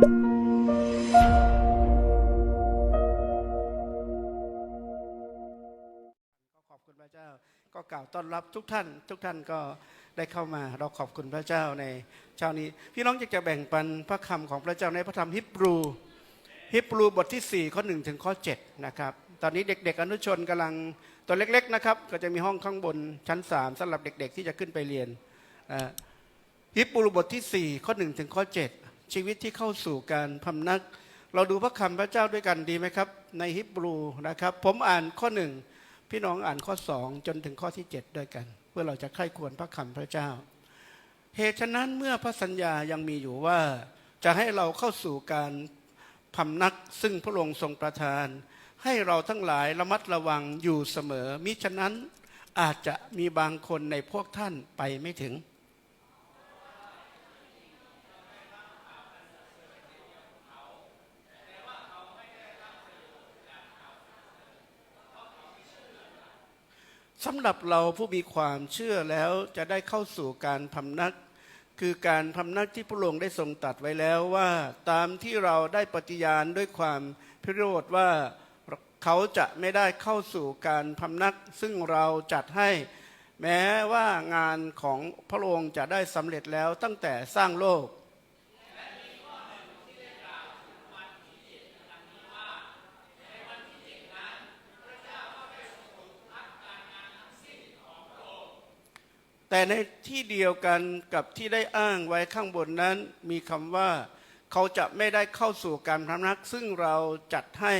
ก็ขอบคุณพระเจ้า ก็กล่าวต้อนรับทุกท่าน ทุกท่านก็ได้เข้ามา เราขอบคุณพระเจ้าในเช้านี้ พี่น้องอยากจะแบ่งปันพระคำของพระเจ้าในพระธรรมฮิบรู ฮิบรูบทที่ 4 ข้อ1ถึงข้อ7นะครับตอนนี้เด็ก ๆ อนุชนกำลังตัวเล็ก ๆ นะครับ ก็จะมีห้องข้างบนชั้น 3สำหรับเด็ก ๆ ที่จะขึ้นไปเรียนฮิบรูบทที่ 4 ข้อ1ถึงข้อ7 ชีวิตที่เข้าสู่การพำนัก เราดูพระคำพระเจ้าด้วยกันดีไหมครับ ในฮิบรูนะครับ ผมอ่านข้อหนึ่งพี่น้องอ่านข้อสองจนถึงข้อที่ 7 ด้วยกัน เพื่อเราจะใคร่ควรพระคำพระเจ้า เหตุฉะนั้นเมื่อพระสัญญายังมีอยู่ว่า จะให้เราเข้าสู่การพำนัก ซึ่งพระองค์ทรงประทาน ให้เราทั้งหลายระมัดระวังอยู่เสมอ มิฉะนั้นอาจจะมีบางคนในพวกท่านไปไม่ถึง สำหรับเราผู้มีความเชื่อแล้วจะได้เข้าสู่การพำนัก คือการพำนักที่พระองค์ได้ทรงตัดไว้แล้วว่า ตามที่เราได้ปฏิญาณด้วยความพิโรธว่าเขาจะไม่ได้เข้าสู่การพำนัก ซึ่งเราจัดให้ แม้ว่างานของพระองค์จะได้สำเร็จแล้วตั้งแต่สร้างโลก แต่ในที่เดียวกันกับที่ได้อ้างไว้ข้างบนนั้น มีคำว่า เขาจะไม่ได้เข้าสู่การพำนัก ซึ่งเราจัดให้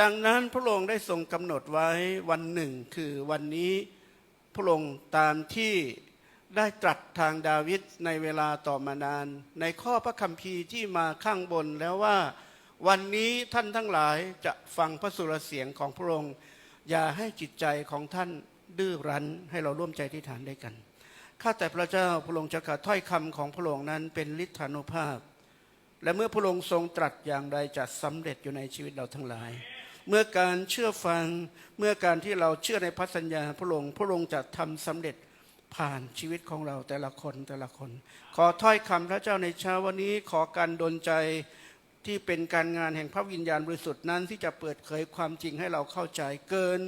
ดังนั้นพระองค์ได้ทรงกำหนดไว้วันหนึ่งคือวันนี้พระองค์ตามที่ ได้ตรัสทางดาวิดในเวลาต่อมานาน ในข้อพระคัมภีร์ที่มาข้างบนแล้วว่า วันนี้ท่านทั้งหลายจะฟังพระสุรเสียงของพระองค์ อย่าให้จิตใจของท่านดื้อรั้นให้เราร่วมใจที่ฐานได้กันข้าแต่พระเจ้าพระองค์จะขัดถ้อยคำของพระองค์นั้นเป็นฤทธานุภาพ และเมื่อพระองค์ทรงตรัสอย่างใดจะสำเร็จอยู่ในชีวิตเราทั้งหลาย เมื่อการเชื่อฟังเมื่อการที่เราเชื่อในพระสัญญาพระองค์พระองค์จะทำสำเร็จ ผ่านชีวิตของเราแต่ละคนแต่ละคน ขอถ้อยคำพระเจ้าในเช้าวันนี้ขอการดลใจที่เป็นการงานแห่งพระวิญญาณบริสุทธิ์นั้นที่จะเปิดเผยความจริงให้เราเข้าใจเกิน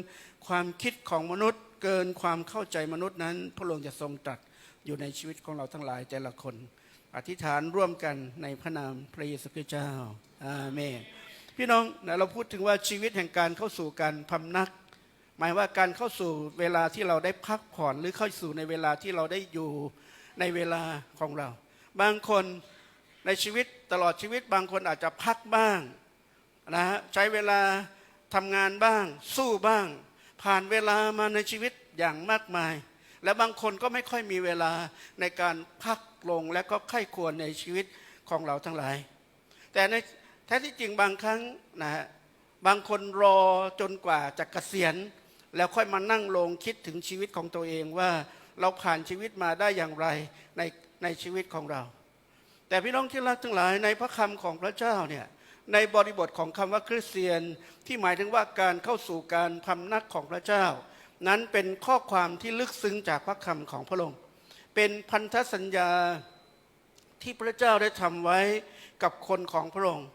ความคิดของมนุษย์ เกินความเข้าใจมนุษย์นั้น พระองค์จะทรงตรัสอยู่ในชีวิตของเราทั้งหลายแต่ละคน อธิษฐานร่วมกันในพระนามพระเยซูคริสต์เจ้าอาเมนพี่น้องเราพูดถึงว่าชีวิตแห่งการเข้าสู่การพำนัก หมายว่าการเข้าสู่เวลาที่เราได้พักผ่อนหรือเข้าสู่ในเวลาที่เราได้อยู่ในเวลาของเรา บางคนในชีวิตตลอดชีวิตบางคนอาจจะพักบ้างนะฮะใช้เวลาทำงานบ้าง สู้บ้าง ผ่านเวลามาในชีวิตอย่างมากมาย และบางคนก็ไม่ค่อยมีเวลาในการพักลงและก็ไข้ควรในชีวิตของเราทั้งหลาย แต่ในแท้ที่จริงบางครั้งนะฮะบางคนรอจนกว่าจะเกษียณ แล้วค่อยมานั่งลงคิดถึงชีวิตของตัวเองว่าเราผ่านชีวิตมาได้อย่างไรในในชีวิตของเรา แต่พี่น้องที่รักทั้งหลายในพระคำของพระเจ้าเนี่ยในบริบทของคำว่าคริสเตียนที่หมายถึงว่าการเข้าสู่การพำนักของพระเจ้า นั้นเป็นข้อความที่ลึกซึ้งจากพระคำของพระองค์เป็นพันธสัญญาที่พระเจ้าได้ทำไว้กับคนของพระองค์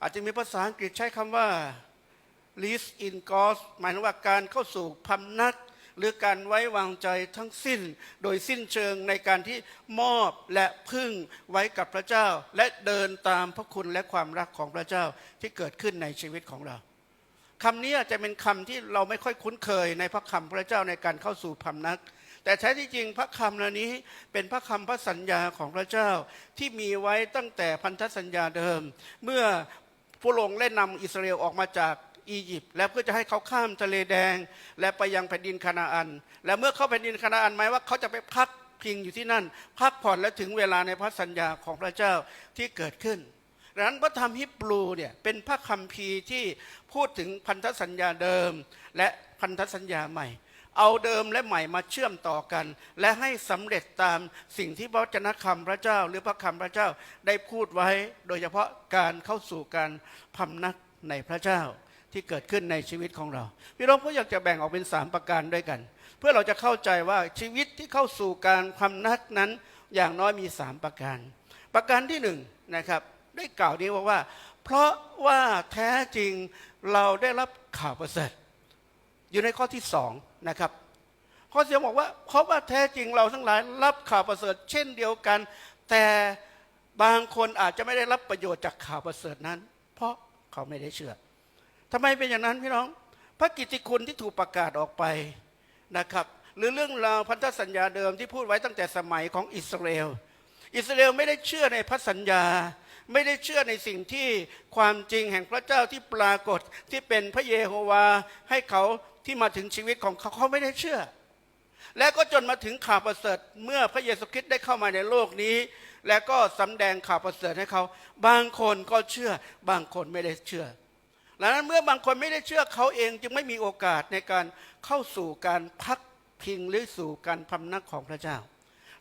อาจจะมีภาษาอังกฤษใช้คำว่า least in God หมายถึงว่าการเข้าสู่พำนัก หรือการไว้วางใจทั้งสิ้น โดยสิ้นเชิงในการที่มอบและพึ่งไว้กับพระเจ้า และเดินตามพระคุณและความรักของพระเจ้าที่เกิดขึ้นในชีวิตของเราคำนี้อาจจะเป็นคำที่เราไม่ค่อยคุ้นเคยในพระคำพระเจ้าในการเข้าสู่พำนัก แต่แท้ที่จริงพระคำเหล่านี้เป็นพระคำพระสัญญาของพระเจ้าที่มีไว้ตั้งแต่พันธสัญญาเดิม เมื่อพระองได้นำอิสราเอลออกมาจาก อียิปต์และเพื่อจะให้เขาข้ามทะเลแดง และไปยังแผ่นดินคานาอัน และเมื่อเข้าแผ่นดินคานาอันหมายว่าเขาจะไปพักพิงอยู่ที่นั่น พักผ่อนและถึงเวลาในพระสัญญาของพระเจ้าที่เกิดขึ้นดังนั้นพระธรรมฮิบรูเนี่ยเป็นพระคัมภีร์ที่พูดถึงพันธสัญญาเดิม และพันธสัญญาใหม่ เอาเดิมและใหม่มาเชื่อมต่อกัน และให้สำเร็จตามสิ่งที่พระจนะคำพระเจ้า หรือพระคำพระเจ้าได้พูดไว้ โดยเฉพาะการเข้าสู่การพำนักในพระเจ้า ที่เกิดขึ้นในชีวิตของเรา พี่น้องก็อยากจะแบ่งออกเป็นสามประการด้วยกัน เพื่อเราจะเข้าใจว่าชีวิตที่เข้าสู่การพำนักนั้น อย่างน้อยมีสามประการ ประการที่หนึ่งนะครับได้กล่าวนี้ว่าว่า เพราะว่าแท้จริงเราได้รับข่าวประเสริฐอยู่ในข้อที่สองนะครับข้อเสียงบอกว่าเพราะว่าแท้จริงเราทั้งหลายรับข่าวประเสริฐ เช่นเดียวกัน แต่บางคนอาจจะไม่ได้รับประโยชน์จากข่าวประเสริฐนั้น เพราะเขาไม่ได้เชื่อ ทำไมเป็นอย่างนั้นพี่น้อง พระกิตติคุณที่ถูกประกาศออกไปนะครับ หรือเรื่องราวพันธสัญญาเดิมที่พูดไว้ตั้งแต่สมัยของอิสราเอลอิสราเอลไม่ได้เชื่อในพระสัญญา ไม่ได้เชื่อในสิ่งที่ความจริงแห่งพระเจ้าที่ปรากฏที่เป็นพระเยโฮวาให้เขาที่มาถึงชีวิตของเขาเขาไม่ได้เชื่อ และก็จนมาถึงข่าวประเสริฐเมื่อพระเยซูคริสต์ได้เข้ามาในโลกนี้ และก็สำแดงข่าวประเสริฐให้เขา บางคนก็เชื่อ บางคนไม่ได้เชื่อ ดังนั้นเมื่อบางคนไม่ได้เชื่อเขาเองจึงไม่มีโอกาสในการเข้าสู่การพักพิงหรือสู่การพำนักของพระเจ้า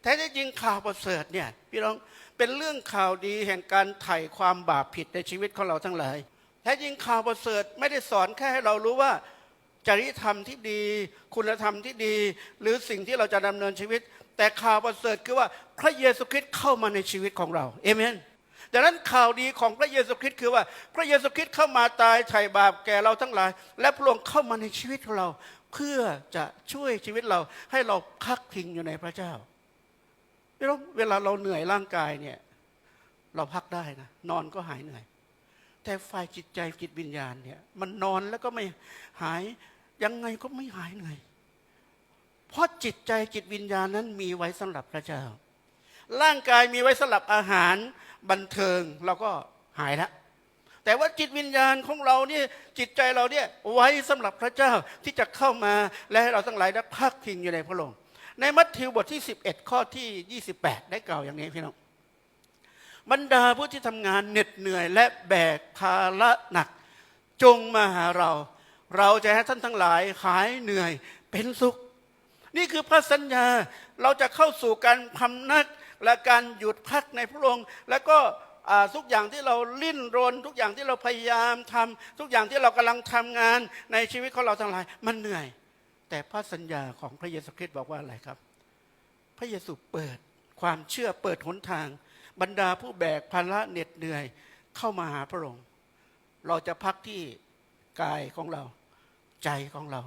แท้ที่จริงข่าวประเสริฐเนี่ยพี่น้องเป็นเรื่องข่าวดีแห่งการไถ่ความบาปผิดในชีวิตของเราทั้งหลายแท้จริงข่าวประเสริฐไม่ได้สอนแค่ให้เรารู้ว่าจริยธรรมที่ดี คุณธรรมที่ดี หรือสิ่งที่เราจะดำเนินชีวิต แต่ข่าวประเสริฐคือว่าพระเยซูคริสต์เข้ามาในชีวิตของเราเอเมน ดังนั้นข่าวดีของพระเยซูคริสต์คือว่า พระเยซูคริสต์เข้ามาตายไถ่บาปแก่เราทั้งหลาย และพระองค์เข้ามาในชีวิตของเรา เพื่อจะช่วยชีวิตเราให้เราพักพิงอยู่ในพระเจ้าพี่น้องเวลาเราเหนื่อยร่างกายเนี่ย เราพักได้นะนอนก็หายเหนื่อย แต่ฝ่ายจิตใจจิตวิญญาณเนี่ย มันนอนแล้วก็ไม่หายยังไงก็ไม่หายเหนื่อยเพราะจิตใจจิตวิญญาณนั้นมีไว้สำหรับพระเจ้า ร่างกายมีไว้สำหรับอาหาร บันเทิงเราก็หายแล้วแต่ว่าจิตวิญญาณของเราเนี่ยจิตใจเราเนี่ยไว้สำหรับพระเจ้าที่จะเข้ามาและให้เราทั้งหลายได้พักพิงอยู่ในพระองค์ในมัทธิวบทที่ 11 ข้อที่ 28 ได้กล่าวอย่างนี้พี่น้องบรรดาผู้ที่ทำงานเหน็ดเหนื่อย และแบกภาระหนัก จงมาหาเรา เราจะให้ท่านทั้งหลายหายเหนื่อยเป็นสุข นี่คือพระสัญญาเราจะเข้าสู่การพำนัก และการหยุดพักในพระองค์ แล้วก็ทุกอย่างที่เราลิ้นรน ทุกอย่างที่เราพยายามทำทุกอย่างที่เรากำลังทำงานในชีวิตของเราทั้งหลาย มันเหนื่อย แต่พระสัญญาของพระเยซูคริสต์บอกว่าอะไรครับ พระเยซูเปิดความเชื่อเปิดหนทาง บรรดาผู้แบกภาระเหน็ดเหนื่อยเข้ามาหาพระองค์ เราจะพักที่กายของเรา ใจของเรา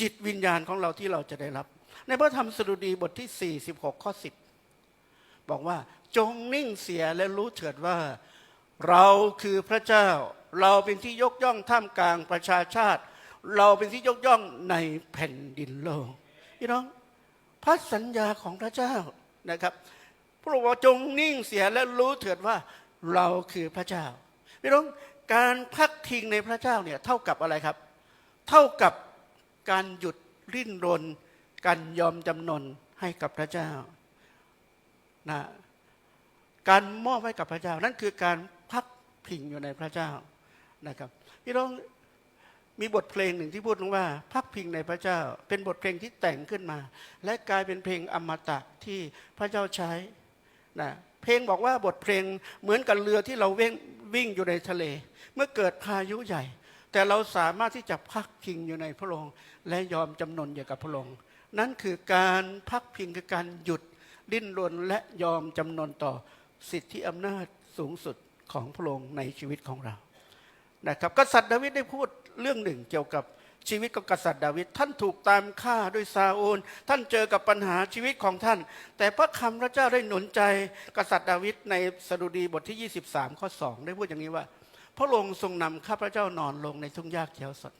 จิตวิญญาณของเราที่เราจะได้รับ ในพระธรรมสดุดีบทที่ 46 ข้อ 10 บอกว่าจงนิ่งเสียและรู้เถิดว่า เราคือพระเจ้า เราเป็นที่ยกย่องท่ามกลางประชาชาติ เราเป็นที่ยกย่องในแผ่นดินโลกพี่น้องพระสัญญาของพระเจ้านะครับพระองค์บอกจงนิ่งเสียและรู้เถิดว่าเราคือพระเจ้าพี่น้องการพักพิงในพระเจ้าเนี่ยเท่ากับอะไรครับ เท่ากับการหยุดริ้นรนการยอมจำนนให้กับพระเจ้า นะการมอบให้กับพระเจ้า นั่นคือการพักพิงอยู่ในพระเจ้านะครับพี่น้องมีบทเพลงหนึ่งที่พูดถึงว่า พักพิงในพระเจ้า เป็นบทเพลงที่แต่งขึ้นมา และกลายเป็นเพลงอมตะที่พระเจ้าใช้นะเพลงบอกว่าบทเพลงเหมือนกับเรือที่เราเว่งวิ่งอยู่ในทะเล เมื่อเกิดพายุใหญ่ แต่เราสามารถที่จะพักพิงอยู่ในพระองค์และยอมจำนนอยู่กับพระองค์นั่นคือการพักพิงคือการหยุด ดิ้นรนและยอมจำนนต่อสิทธิอำนาจสูงสุดของพระองค์ในชีวิตของเรานะครับกษัตริย์ดาวิดได้พูดเรื่องหนึ่งเกี่ยวกับชีวิตของกษัตริย์ดาวิดท่านถูกตามฆ่าด้วยซาอูล ท่านเจอกับปัญหาชีวิตของท่าน แต่พระคำพระเจ้าได้หนุนใจกษัตริย์ดาวิดในสดุดีบทที่ 23 ข้อ 2 ได้พูดอย่างนี้ว่า พระองค์ทรงนำข้าพระเจ้านอนลงในทุ่งหญ้าเขียวสด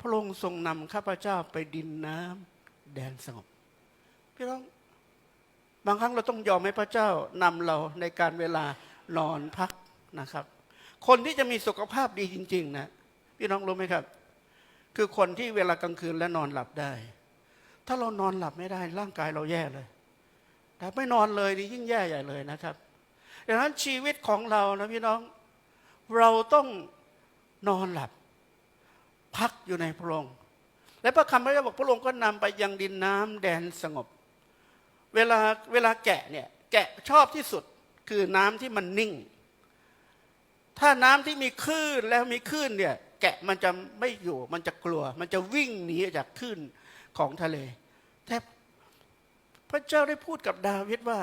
พระองค์ทรงนำข้าพเจ้าไปดินน้ำแดนสงบ พี่น้อง บางครั้งเราต้องยอมให้พระเจ้านำเราในการเวลานอนพักนะครับ คนที่จะมีสุขภาพดีจริง ๆ นะพี่น้องรู้ไหมครับ คือคนที่เวลากลางคืนและนอนหลับได้ ถ้าเรานอนหลับไม่ได้ร่างกายเราแย่เลยแต่ไม่นอนเลยนี่ยิ่งแย่ใหญ่เลยนะครับดังนั้นชีวิตของเรานะพี่น้อง เราต้องนอนหลับ พักอยู่ในพระองค์และพระคำพระเจ้าบอกพระองค์ก็นำไปยังดินน้ำแดนสงบ เวลาเวลาแกะเนี่ยแกะชอบที่สุดคือน้ำที่มันนิ่ง ถ้าน้ำที่มีคลื่นแล้วมีคลื่นเนี่ยแกะมันจะไม่อยู่มันจะกลัว มันจะวิ่งหนีจากคลื่นของทะเลแต่พระเจ้าได้พูดกับดาวิดว่า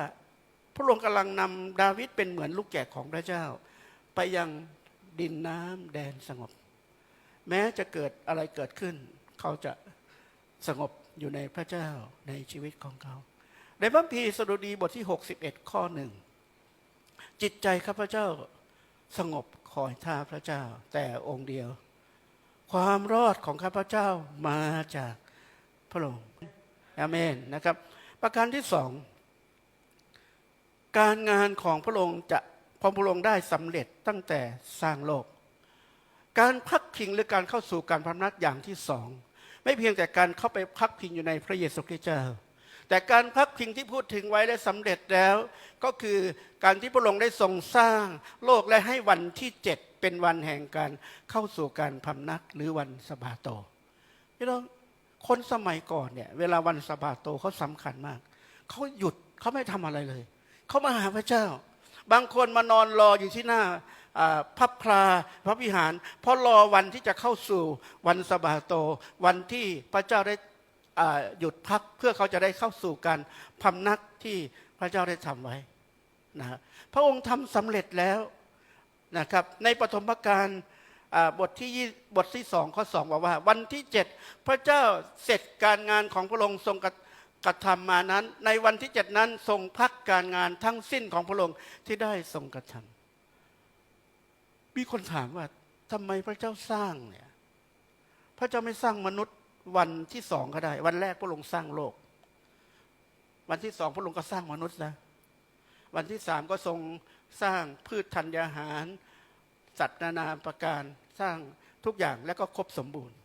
พระองค์กำลังนำดาวิดเป็นเหมือนลูกแกะของพระเจ้า ไปยังดินน้ำแดนสงบ แม้จะเกิดอะไรเกิดขึ้น เขาจะสงบอยู่ในพระเจ้าในชีวิตของเขา ในพระคัมภีร์สดุดีบทที่ 61 ข้อหนึ่งจิตใจข้าพเจ้าสงบคอยท่าพระเจ้า แต่องค์เดียว ความรอดของข้าพเจ้ามาจากพระองค์อาเมนนะครับ ประการที่สองการงานของพระองค์จะพอพระองค์ได้สำเร็จตั้งแต่สร้างโลก การพักพิงหรือการเข้าสู่การพำนักอย่างที่สองไม่เพียงแต่การเข้าไปพักพิงอยู่ในพระเยซูคริสต์เจ้า แต่การพักพิงที่พูดถึงไว้ได้สำเร็จแล้ว ก็คือการที่พระองค์ได้ทรงสร้างโลกและให้วันที่เจ็ดเป็นวันแห่งการเข้าสู่การพำนักหรือวันสบาโตพี่น้องคนสมัยก่อนเนี่ยเวลาวันสบาโตเขาสำคัญมากเขาหยุดเขาไม่ทำอะไรเลยเขามาหาพระเจ้า บางคนมานอนรออยู่ที่หน้าพระพลาพระวิหาร เพราะรอวันที่จะเข้าสู่วันสบาโต วันที่พระเจ้าได้ หยุดพักเพื่อเขาจะได้เข้าสู่การพำนักที่พระเจ้าได้ทำไว้นะพระองค์ทำสำเร็จแล้วนะครับในปฐมกาลบทที่ยี่บทที่สองข้อสองบอกว่า วันที่เจ็ดพระเจ้าเสร็จการงานของพระองค์ทรงกระกระทำมานั้น ในวันที่เจ็ดนั้นทรงพักการงานทั้งสิ้นของพระองค์ที่ได้ทรงกระทำมีคนถามว่าทำไมพระเจ้าสร้างเนี่ยพระเจ้าไม่สร้างมนุษย์ วันที่สองก็ได้ วันแรกพระองค์สร้างโลก วันที่สองพระองค์ก็สร้างมนุษย์นะวันที่สามก็ทรงสร้างพืชธัญญาหาร สัตว์นานาประการสร้างทุกอย่างแล้วก็ครบสมบูรณ์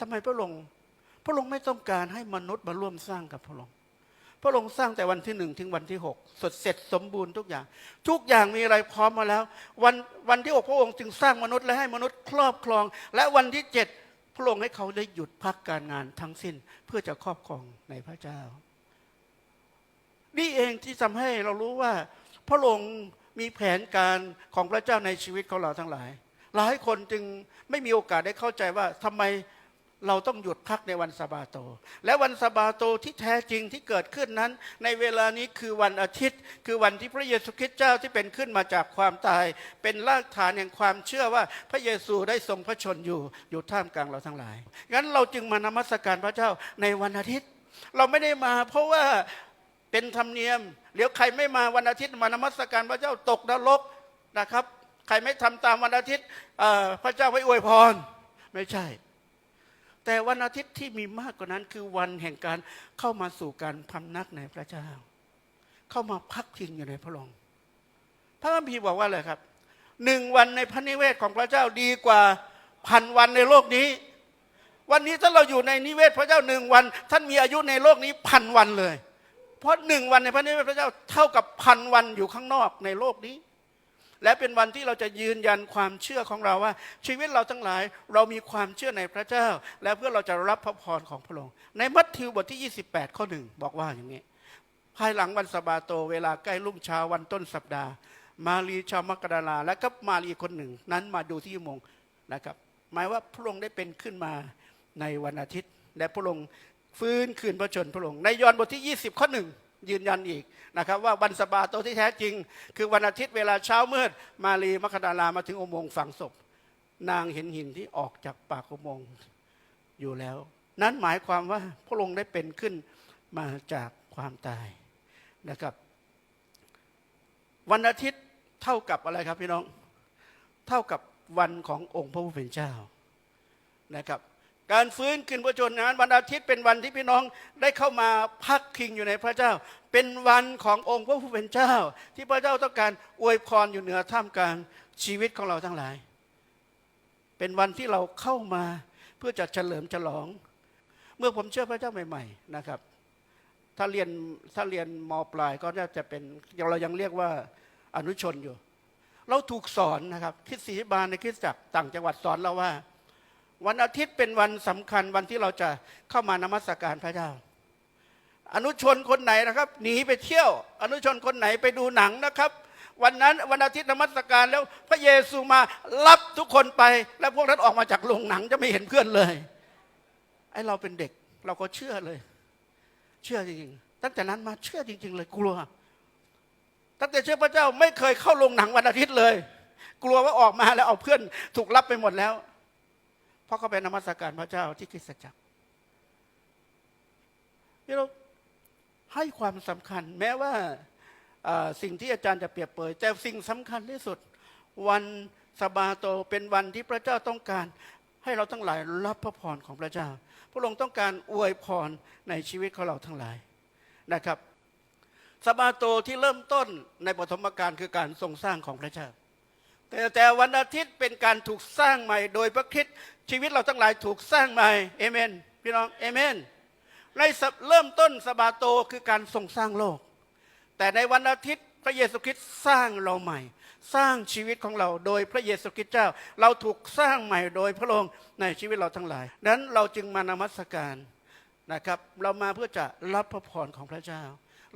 ทำไมพระองค์พระองค์ไม่ต้องการให้มนุษย์มาร่วมสร้างกับพระองค์พระองค์สร้างแต่วันที่หนึ่งถึงวันที่หกสดเสร็จสมบูรณ์ทุกอย่าง ทุกอย่างมีอะไรพร้อมมาแล้ว วันวันที่หกพระองค์จึงสร้างมนุษย์และให้มนุษย์ครอบครอง และวันที่เจ็ด พระองค์ให้เขาได้หยุดพักการงานทั้งสิ้นเพื่อจะครอบครองในพระเจ้า นี่เองที่ทำให้เรารู้ว่า พระองค์มีแผนการของพระเจ้าในชีวิตของเราทั้งหลาย หลายคนจึงไม่มีโอกาสได้เข้าใจว่าทำไม เราต้องหยุดพักในวันสบาโต และวันสบาโตที่แท้จริงที่เกิดขึ้นนั้น ในเวลานี้คือวันอาทิตย์ คือวันที่พระเยซูคริสต์เจ้าที่เป็นขึ้นมาจากความตาย เป็นรากฐานแห่งความเชื่อว่าพระเยซูได้ทรงพระชนอยู่อยู่ท่ามกลางเราทั้งหลายงั้นเราจึงมานมัสการพระเจ้าในวันอาทิตย์ เราไม่ได้มาเพราะว่าเป็นธรรมเนียมเดี๋ยวใครไม่มาวันอาทิตย์มานมัสการพระเจ้าตกนรกนะครับ ใครไม่ทำตามวันอาทิตย์พระเจ้าไม่อวยพรไม่ใช่ แต่วันอาทิตย์ที่มีมากกว่านั้น คือวันแห่งการเข้ามาสู่การพำนักในพระเจ้า เข้ามาพักพิงอยู่ในพระองค์พระคัมภีร์บอกว่าอะไรครับหนึ่งวันในพระนิเวศของพระเจ้าดีกว่าพันวันในโลกนี้ วันนี้ถ้าเราอยู่ในนิเวศพระเจ้าหนึ่งวัน ท่านมีอายุในโลกนี้พันวันเลย เพราะหนึ่งวันในพระนิเวศพระเจ้าเท่ากับพันวันอยู่ข้างนอกในโลกนี้ และเป็นวันที่เราจะยืนยันความเชื่อของเราว่า ชีวิตเราทั้งหลายเรามีความเชื่อในพระเจ้า และเพื่อเราจะรับพระพรของพระองค์ ในมัทธิวบทที่ 28 ข้อหนึ่งบอกว่าอย่างนี้ ภายหลังวันสะบาโตเวลาใกล้รุ่งเช้าวันต้นสัปดาห์ มารีชาวมักดาลา และก็มารีคนหนึ่ง นั้นมาดูที่มงนะครับ หมายว่าพระองค์ได้เป็นขึ้นมาในวันอาทิตย์ และพระองค์ฟื้นคืนพระชนพระองค์ในยอห์นบทที่ 20 ข้อหนึ่ง ยืนยันอีกนะครับว่าวันสะบาโตที่แท้จริง คือวันอาทิตย์เวลาเช้ามืด มารีมักดาลามาถึงอุโมงค์ฝังศพ นางเห็นหินที่ออกจากปากอุโมงค์อยู่แล้ว นั้นหมายความว่าพระองค์ได้เป็นขึ้นมาจากความตายนะครับ วันอาทิตย์เท่ากับอะไรครับพี่น้อง เท่ากับวันขององค์พระผู้เป็นเจ้านะครับ การฟื้นคืนพระชนนั้นวันอาทิตย์เป็นวันที่พี่น้องได้เข้ามาพักพิงอยู่ในพระเจ้า เป็นวันขององค์พระผู้เป็นเจ้า ที่พระเจ้าต้องการอวยพรอยู่เหนือท่ามกลางชีวิตของเราทั้งหลาย เป็นวันที่เราเข้ามาเพื่อจะเฉลิมฉลอง เมื่อผมเชื่อพระเจ้าใหม่ ๆ นะครับ ถ้าเรียนถ้าเรียนมปลายก็จะเป็นเรายังเรียกว่าอนุชนอยู่ เราถูกสอนนะครับคริสตีบาลในคริสตจักรต่างจังหวัดสอนเราว่า วันอาทิตย์เป็นวันสำคัญวันที่เราจะเข้ามานมัสการพระเจ้า อนุชนคนไหนนะครับหนีไปเที่ยว อนุชนคนไหนไปดูหนังนะครับ วันนั้นวันอาทิตย์นมัสการแล้วพระเยซูมารับทุกคนไป แล้วพวกนั้นออกมาจากโรงหนังจะไม่เห็นเพื่อนเลยไอเราเป็นเด็กเราก็เชื่อเลย เชื่อจริงๆตั้งแต่นั้นมาเชื่อจริง ๆ เลยกลัว ตั้งแต่เชื่อพระเจ้าไม่เคยเข้าโรงหนังวันอาทิตย์เลย กลัวว่าออกมาแล้วเอาเพื่อนถูกรับไปหมดแล้ว เพราะเขาไปนมัสการพระเจ้าที่คริสตจักรพี่เราให้ความสำคัญ แม้ว่าสิ่งที่อาจารย์จะเปรียบเปรยแต่สิ่งสำคัญที่สุด วันสบาโตเป็นวันที่พระเจ้าต้องการ ให้เราทั้งหลายรับพระพรของพระเจ้า พระองค์ต้องการอวยพรในชีวิตของเราทั้งหลายนะครับสบาโตที่เริ่มต้นในปฐมกาลคือการทรงสร้างของพระเจ้า แต่แต่วันอาทิตย์เป็นการถูกสร้างใหม่ โดยพระคริสต์ชีวิตเราทั้งหลายถูกสร้างใหม่เอเมนพี่น้องเอเมนในสัปเริ่มต้นสบาโตคือการทรงสร้างโลก แต่ในวันอาทิตย์พระเยซูคริสต์สร้างเราใหม่ สร้างชีวิตของเราโดยพระเยซูคริสต์เจ้า เราถูกสร้างใหม่โดยพระองค์ในชีวิตเราทั้งหลาย นั้นเราจึงมานมัสการนะครับ เรามาเพื่อจะรับพระพรของพระเจ้า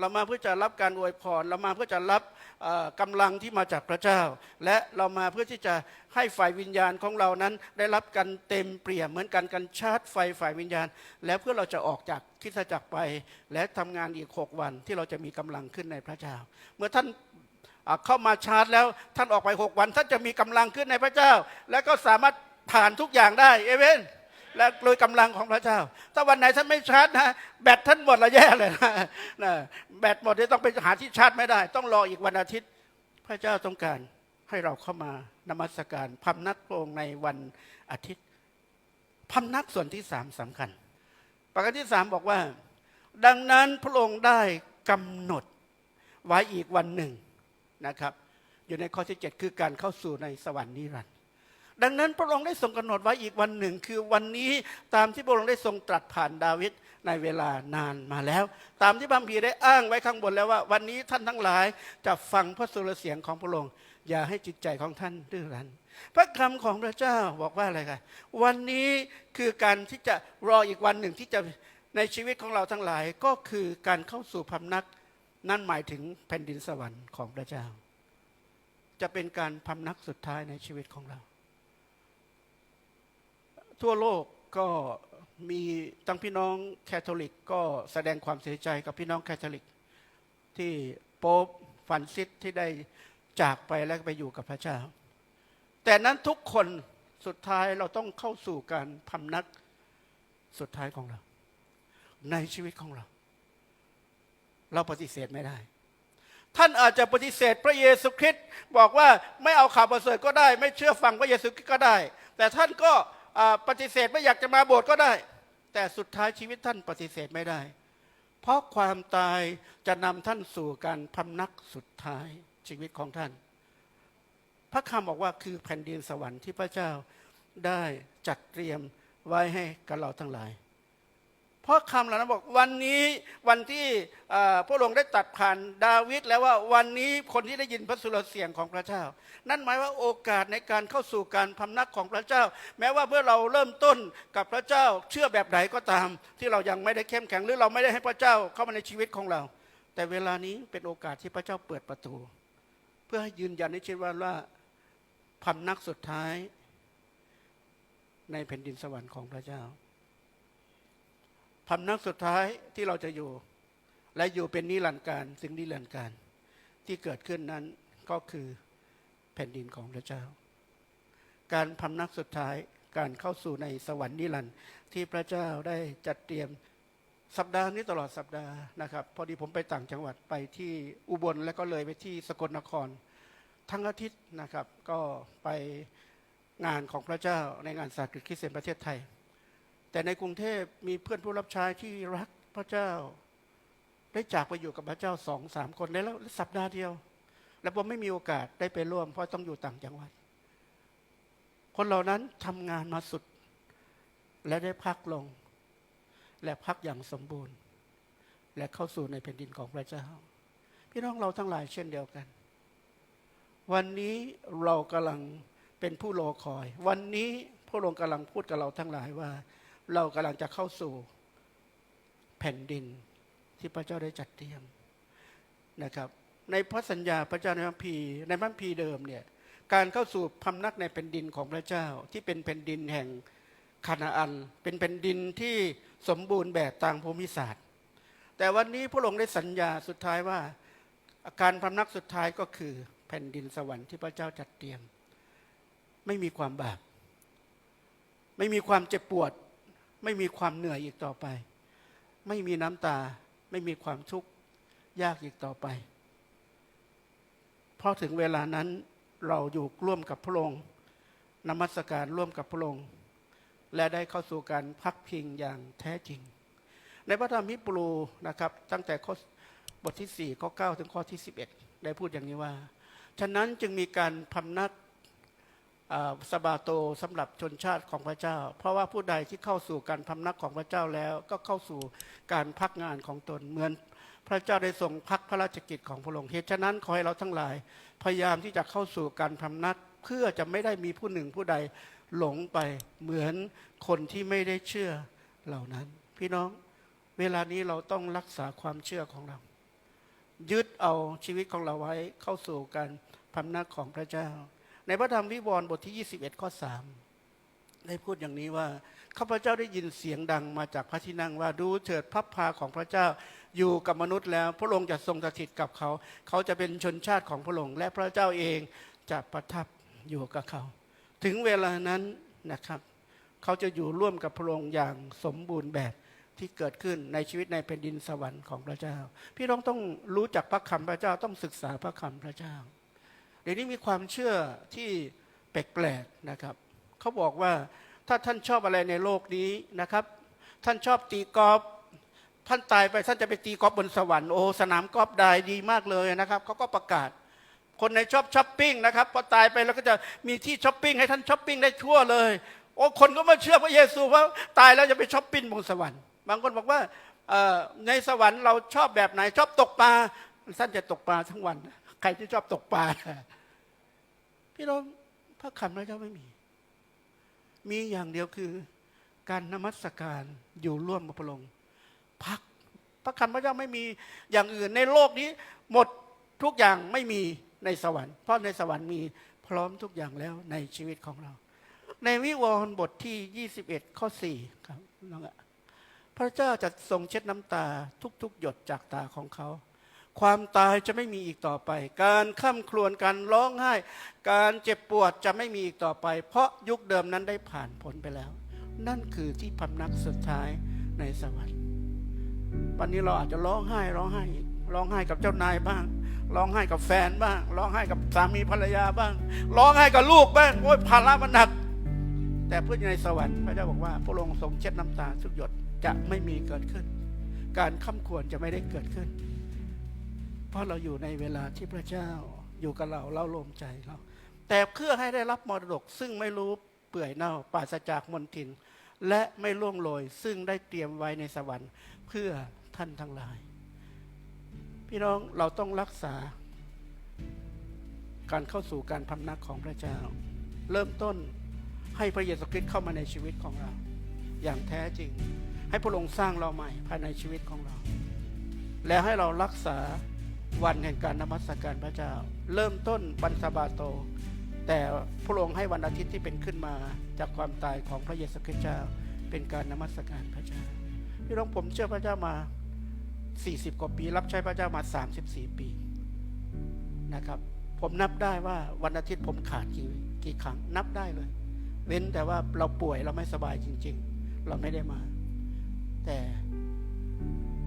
เรามาเพื่อจะรับการอวยพร เรามาเพื่อจะรับเอ่อกำลังที่มาจากพระเจ้า และเรามาเพื่อที่จะให้ฝ่ายวิญญาณของเรานั้น ได้รับกันเต็มเปี่ยมเหมือนกันกันชาร์จไฟฝ่ายวิญญาณ แล้วเพื่อเราจะออกจากคิสจักรไป และทำงานอีกหกวันที่เราจะมีกำลังขึ้นในพระเจ้า เมื่อท่านเข้ามาชาร์จแล้วท่านออกไปหกวัน ท่านจะมีกำลังขึ้นในพระเจ้า และก็สามารถผ่านทุกอย่างได้เอเวน และโดยกำลังของพระเจ้า ถ้าวันไหนท่านไม่ชาร์จนะแบตท่านหมดละแย่เลยนะนะแบตหมดที่ต้องไปหาที่ชาร์จไม่ได้ ต้องรออีกวันอาทิตย์ พระเจ้าต้องการให้เราเข้ามานมัสการพำนักพระองค์ในวันอาทิตย์พำนักส่วนที่สามสำคัญ ประการที่สามบอกว่า ดังนั้นพระองค์ได้กำหนดไว้อีกวันหนึ่งนะครับ อยู่ในข้อที่เจ็ดคือการเข้าสู่ในสวรรค์นิรันดร์ ดังนั้นพระองค์ได้ทรงกำหนดไว้อีกวันหนึ่ง คือวันนี้ตามที่พระองค์ได้ทรงตรัสผ่านดาวิดในเวลานานมาแล้ว ตามที่บัมพีได้อ้างไว้ข้างบนแล้วว่า วันนี้ท่านทั้งหลายจะฟังพระสุรเสียงของพระองค์อย่าให้จิตใจของท่านดื้อรั้นพระคำของพระเจ้าบอกว่าอะไรกันวันนี้คือการที่จะรออีกวันหนึ่งที่จะในชีวิตของเราทั้งหลายก็คือการเข้าสู่พำนัก นั่นหมายถึงแผ่นดินสวรรค์ของพระเจ้า จะเป็นการพำนักสุดท้ายในชีวิตของเรา ทั่วโลกก็มีตั้งพี่น้องแคทอลิก ก็แสดงความเสียใจกับพี่น้องแคทอลิก ที่โป๊ปฟรานซิสที่ได้จากไปและไปอยู่กับพระเจ้า แต่นั้นทุกคนสุดท้ายเราต้องเข้าสู่การพำนักสุดท้ายของเรา ในชีวิตของเรา เราปฏิเสธไม่ได้ ท่านอาจจะปฏิเสธพระเยซูคริสต์บอกว่าไม่เอาข่าวประเสริฐก็ได้ ไม่เชื่อฟังพระเยซูคริสต์ก็ได้ แต่ท่านก็ ปฏิเสธไม่อยากจะมาโบสถ์ก็ได้ แต่สุดท้ายชีวิตท่านปฏิเสธไม่ได้ เพราะความตายจะนำท่านสู่การพำนักสุดท้ายชีวิตของท่าน พระคำบอกว่าคือแผ่นดินสวรรค์ที่พระเจ้าได้จัดเตรียมไว้ให้กับเราทั้งหลาย เพราะคำเหล่านั้นบอกวันนี้วันที่พระองค์ได้ตัดผ่านดาวิดแล้วว่าวันนี้คนที่ได้ยินพระสุรเสียงของพระเจ้า นั่นหมายว่าโอกาสในการเข้าสู่การพำนักของพระเจ้า แม้ว่าเมื่อเราเริ่มต้นกับพระเจ้าเชื่อแบบไหนก็ตาม ที่เรายังไม่ได้เข้มแข็งหรือเราไม่ได้ให้พระเจ้าเข้ามาในชีวิตของเรา แต่เวลานี้เป็นโอกาสที่พระเจ้าเปิดประตู เพื่อให้ยืนยันในชีวิตว่าว่าพำนักสุดท้าย ในแผ่นดินสวรรค์ของพระเจ้า พำนักสุดท้ายที่เราจะอยู่ และอยู่เป็นนิรันดร์การสิ่งนิรันดร์การที่เกิดขึ้นนั้นก็คือแผ่นดินของพระเจ้า การพำนักสุดท้ายการเข้าสู่ในสวรรค์นิรันดร์ที่พระเจ้าได้จัดเตรียมสัปดาห์นี้ตลอดสัปดาห์นะครับ พอดีผมไปต่างจังหวัดไปที่อุบลแล้วก็เลยไปที่สกลนคร ทั้งอาทิตย์นะครับ ก็ไปงานของพระเจ้าในงานสากฤตคริสเตียนประเทศไทย แต่ในกรุงเทพมีเพื่อนผู้รับใช้ที่รักพระเจ้า ได้จากไปอยู่กับพระเจ้าสองสามคนในแล้วสัปดาห์เดียว แล้วผมไม่มีโอกาสได้ไปร่วม เพราะต้องอยู่ต่างจังหวัด คนเหล่านั้นทำงานมาสุด และได้พักลง และพักอย่างสมบูรณ์ และเข้าสู่ในแผ่นดินของพระเจ้า พี่น้องเราทั้งหลายเช่นเดียวกัน วันนี้เรากำลังเป็นผู้รอคอย วันนี้พระองค์กำลังพูดกับเราทั้งหลายว่า เรากำลังจะเข้าสู่แผ่นดินที่พระเจ้าได้จัดเตรียมนะครับ ในพระสัญญาพระเจ้าในพระคัมภีในพระคัมภีเดิมเนี่ยการเข้าสู่พำนักในแผ่นดินของพระเจ้าที่เป็นแผ่นดินแห่งคานาอัน เป็นแผ่นดินที่สมบูรณ์แบบทางภูมิศาสตร์ แต่วันนี้พระองค์ได้สัญญาสุดท้ายว่าการพำนักสุดท้ายก็คือแผ่นดินสวรรค์ที่พระเจ้าจัดเตรียม ไม่มีความบาปไม่มีความเจ็บปวด ไม่มีความเหนื่อยอีกต่อไป ไม่มีน้ำตา ไม่มีความทุกข์ยากอีกต่อไป เพราะถึงเวลานั้นเราอยู่ร่วมกับพระองค์นมัสการร่วมกับพระองค์และได้เข้าสู่การพักพิงอย่างแท้จริง ในพระธรรมฮิบรูนะครับ ตั้งแต่ข้อบทที่ 4 ข้อ 9 ถึงข้อที่ 11 ได้พูดอย่างนี้ว่า ฉะนั้นจึงมีการพำนัก สบาโตสำหรับชนชาติของพระเจ้า เพราะว่าผู้ใดที่เข้าสู่การพำนักของพระเจ้าแล้วก็เข้าสู่การพักงานของตนเหมือนพระเจ้าได้ทรงพักพระราชกิจของพระองค์เหตุฉะนั้นขอให้เราทั้งหลาย พยายามที่จะเข้าสู่การพำนักเพื่อจะไม่ได้มีผู้หนึ่งผู้ใดหลงไปเหมือนคนที่ไม่ได้เชื่อเหล่านั้น พี่น้องเวลานี้เราต้องรักษาความเชื่อของเรา ยึดเอาชีวิตของเราไว้เข้าสู่การพำนักของพระเจ้า ในพระธรรมวิวรณ์บทที่ 21 ข้อ 3 ได้พูดอย่างนี้ว่า ข้าพเจ้าได้ยินเสียงดังมาจากพระที่นั่งว่าดูเถิดพับพาของพระเจ้าอยู่กับมนุษย์แล้ว พระองค์จะทรงสถิตกับเขา เขาจะเป็นชนชาติของพระองค์และพระเจ้าเองจะประทับอยู่กับเขา ถึงเวลานั้นนะครับเขาจะอยู่ร่วมกับพระองค์อย่างสมบูรณ์แบบที่เกิดขึ้นในชีวิตในแผ่นดินสวรรค์ของพระเจ้า พี่น้องต้องรู้จักพระคำพระเจ้าต้องศึกษาพระคำพระเจ้า เดี๋ยวนี้มีความเชื่อที่แปลกๆนะครับเขาบอกว่าถ้าท่านชอบอะไรในโลกนี้นะครับ ท่านชอบตีกอล์ฟท่านตายไปท่านจะไปตีกอล์ฟบนสวรรค์โอ้สนามกอล์ฟได้ดีมากเลยนะครับเขาก็ประกาศ คนในชอบช้อปปิ้งนะครับพอตายไปแล้วก็จะมีที่ช้อปปิ้งให้ท่านช้อปปิ้งได้ทั่วเลย โอ้คนก็มาเชื่อพระเยซูว่าตายแล้วจะไปช้อปปิ้งบนสวรรค์บางคนบอกว่าในสวรรค์เราชอบแบบไหนชอบตกปลาท่านจะตกปลาทั้งวัน ใครที่ชอบตกปลาพี่น้องพระคำพระเจ้าไม่มี มีอย่างเดียวคือการนมัสการอยู่ร่วมกับพระองค์พักพระคำพระเจ้าไม่มีอย่างอื่นในโลกนี้ หมดทุกอย่างไม่มีในสวรรค์ เพราะในสวรรค์มีพร้อมทุกอย่างแล้วในชีวิตของเรา ในวิวรณ์บทที่ 21 ข้อ 4 ครับน้องอะพระเจ้าจะทรงเช็ดน้ำตาทุกๆ หยดจากตาของเขา ความตายจะไม่มีอีกต่อไป การข้ามครวญการร้องไห้ การเจ็บปวดจะไม่มีอีกต่อไป เพราะยุคเดิมนั้นได้ผ่านพ้นไปแล้ว นั่นคือที่พำนักสุดท้ายในสวรรค์วันนี้เราอาจจะร้องไห้ร้องไห้อีกร้องไห้กับเจ้านายบ้างร้องไห้กับแฟนบ้างร้องไห้กับสามีภรรยาบ้างร้องไห้กับลูกบ้างโอ้ยภาระมันหนัก แต่เพื่อในสวรรค์พระเจ้าบอกว่าพระองค์ทรงเช็ดน้ำตาทุกหยดจะไม่มีเกิดขึ้น การข้ามควรจะไม่ได้เกิดขึ้น เพราะเราอยู่ในเวลาที่พระเจ้าอยู่กับเราเราลมใจเรา แต่เพื่อให้ได้รับมรดก ซึ่งไม่รู้เปื่อยเน่าปราศจากมนทิน และไม่ล่วงโรยซึ่งได้เตรียมไว้ในสวรรค์ เพื่อท่านทั้งหลาย พี่น้องเราต้องรักษา การเข้าสู่การพำนักของพระเจ้า เริ่มต้นให้พระเยซูคริสต์เข้ามาในชีวิตของเรา อย่างแท้จริง ให้พระองค์สร้างเราใหม่ภายในชีวิตของเรา แล้วให้เรารักษา วันแห่งการนมัสการพระเจ้า เริ่มต้นวันสบาโต แต่พระองค์ให้วันอาทิตย์ที่เป็นขึ้นมาจากความตายของพระเยซูคริสต์เจ้า เป็นการนมัสการพระเจ้าพี่น้องผมเชื่อพระเจ้ามา 40 กว่าปี รับใช้พระเจ้ามา 34 ปีนะครับ ผมนับได้ว่าวันอาทิตย์ผมขาดกี่กี่ครั้งนับได้เลย เว้นแต่ว่าเราป่วยเราไม่สบายจริง ๆ เราไม่ได้มา แต่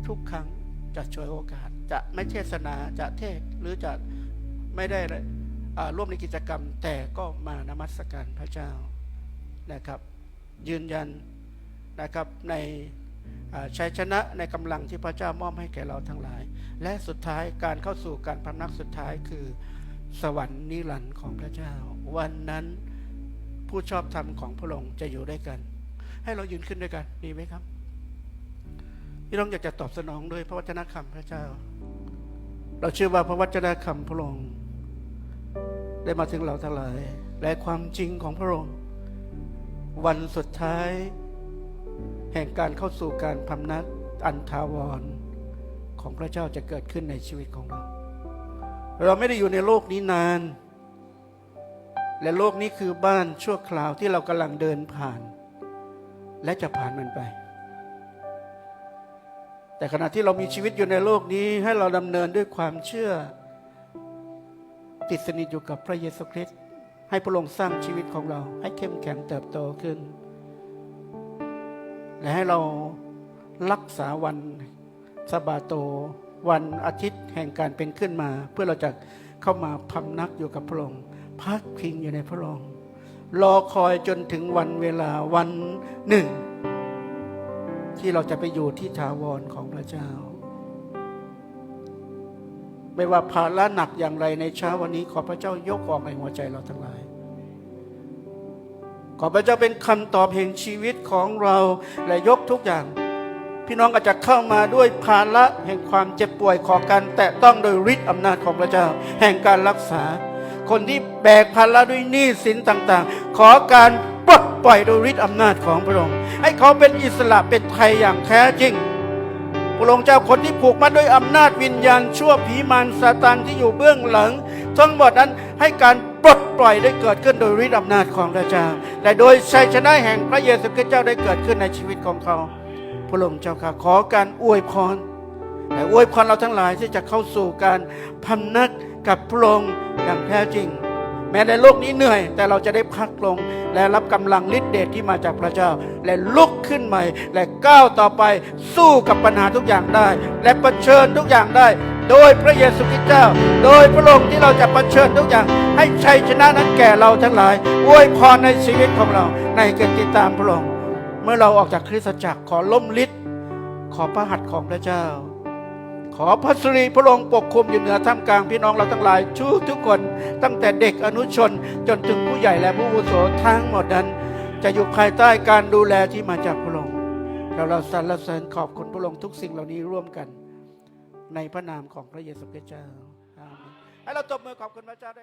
ทุกครั้งจะช่วยโอกาส จะไม่เทศนาจะเทศหรือจะไม่ได้ร่วมในกิจกรรม แต่ก็มานมัสการพระเจ้านะครับ ยืนยันนะครับในชัยชนะในกำลังที่พระเจ้ามอบให้แก่เราทั้งหลาย และสุดท้ายการเข้าสู่การพำนักสุดท้ายคือสวรรค์นิรันดร์ของพระเจ้า วันนั้นผู้ชอบธรรมของพระองค์จะอยู่ด้วยกัน ให้เรายืนขึ้นด้วยกันดีไหมครับพี่น้องอยากจะตอบสนองด้วยพระวจนะคำพระเจ้า เราเชื่อว่าพระวจนะคำพระองค์ ได้มาถึงเราทั้งหลาย และความจริงของพระองค์ วันสุดท้าย แห่งการเข้าสู่การพำนักอันทาวรของพระเจ้าจะเกิดขึ้นในชีวิตของเรา เราไม่ได้อยู่ในโลกนี้นาน และโลกนี้คือบ้านชั่วคราวที่เรากำลังเดินผ่าน และจะผ่านมันไป แต่ขณะที่เรามีชีวิตอยู่ในโลกนี้ให้เราดำเนินด้วยความเชื่อ ติดสนิทอยู่กับพระเยซูคริสต์ให้พระองค์สร้างชีวิตของเรา ให้เข้มแข็งเติบโตขึ้น และให้เรารักษาวันสบาโต วันอาทิตย์แห่งการเป็นขึ้นมา เพื่อเราจะเข้ามาพำนักอยู่กับพระองค์พักพิงอยู่ในพระองค์รอคอยจนถึงวันเวลาวันหนึ่ง ที่เราจะไปอยู่ที่ถาวรของพระเจ้า ไม่ว่าภาระหนักอย่างไรในเช้าวันนี้ขอพระเจ้ายกออกในหัวใจเราทั้งหลาย ขอพระเจ้าเป็นคำตอบแห่งชีวิตของเราและยกทุกอย่าง พี่น้องอาจจะเข้ามาด้วยภาระแห่งความเจ็บป่วยขอการแตะต้องโดยฤทธิ์อำนาจของพระเจ้า แห่งการรักษา คนที่แบกภาระด้วยหนี้สินต่าง ๆ ขอการ ดปล่อยโดยฤทธิ์อำนาจของพระองค์ ให้เขาเป็นอิสระเป็นไทยอย่างแท้จริงพระองค์เจ้าคนที่ผูกมัดด้วยอำนาจวิญญาณชั่วผีมารซาตานที่อยู่เบื้องหลัง ทั้งหมดนั้นให้การปลดปล่อยได้เกิดขึ้นโดยฤทธิ์อำนาจของพระเจ้าและโดยชัยชนะแห่งพระเยซูคริสต์เจ้าได้เกิดขึ้นในชีวิตของเขาพระองค์เจ้าค่ะขอการอวยพรและอวยพรเราทั้งหลายที่จะเข้าสู่การพำนักกับพระองค์อย่างแท้จริง แม้ในโลกนี้เหนื่อย แต่เราจะได้พักลง และรับกำลังฤทธิเดชที่มาจากพระเจ้า และลุกขึ้นใหม่ และก้าวต่อไปสู้กับปัญหาทุกอย่างได้ และะเผชิญทุกอย่างได้ โดยพระเยซูคริสต์เจ้า โดยพระองค์ที่เราจะะเผชิญทุกอย่าง ให้ชัยชนะนั้นแก่เราทั้งหลายอวยพรในชีวิตของเราในการติดตามพระองค์เมื่อเราออกจากคริสตจักรขอล้มฤทธิ์ขอพระหัตถ์ของพระเจ้า ขอพระสิริพระองค์ปกคุมอยู่เหนือท่ามกลางพี่น้องเราทั้งหลายชูทุกคน ตั้งแต่เด็กอนุชนจนถึงผู้ใหญ่และผู้วุโสทั้งหมดนั้น จะอยู่ภายใต้การดูแลที่มาจากพระองค์เราเราสรรเสริญขอบคุณพระองค์ทุกสิ่งเหล่านี้ร่วมกัน ในพระนามของพระเยซูคริสต์เจ้าให้เราตบมือขอบคุณพระเจ้าด้วย